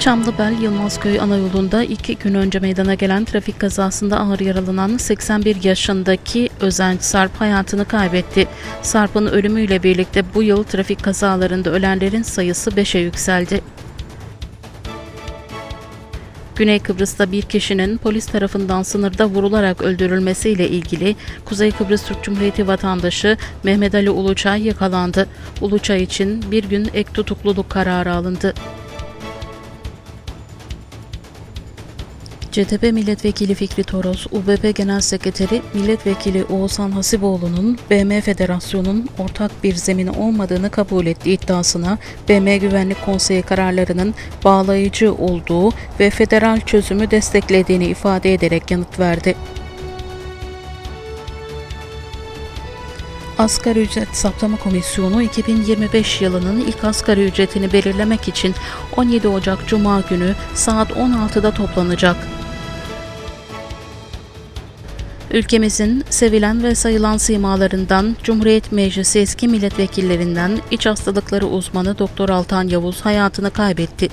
Çamlıbel Yılmazköy ana yolunda iki gün önce meydana gelen trafik kazasında ağır yaralanan 81 yaşındaki Özenç Sarp hayatını kaybetti. Sarp'ın ölümüyle birlikte bu yıl trafik kazalarında ölenlerin sayısı 5'e yükseldi. Güney Kıbrıs'ta bir kişinin polis tarafından sınırda vurularak öldürülmesiyle ilgili Kuzey Kıbrıs Türk Cumhuriyeti vatandaşı Mehmet Ali Uluçay yakalandı. Uluçay için bir gün ek tutukluluk kararı alındı. CTP Milletvekili Fikri Toros, UBP Genel Sekreteri Milletvekili Oğuzhan Hasiboğlu'nun BM Federasyonu'nun ortak bir zemini olmadığını kabul ettiği iddiasına BM Güvenlik Konseyi kararlarının bağlayıcı olduğu ve federal çözümü desteklediğini ifade ederek yanıt verdi. Asgari Ücret Saptama Komisyonu 2025 yılının ilk asgari ücretini belirlemek için 17 Ocak Cuma günü saat 16'da toplanacak. Ülkemizin sevilen ve sayılan simalarından Cumhuriyet Meclisi eski milletvekillerinden iç hastalıkları uzmanı Doktor Altan Yavuz hayatını kaybetti.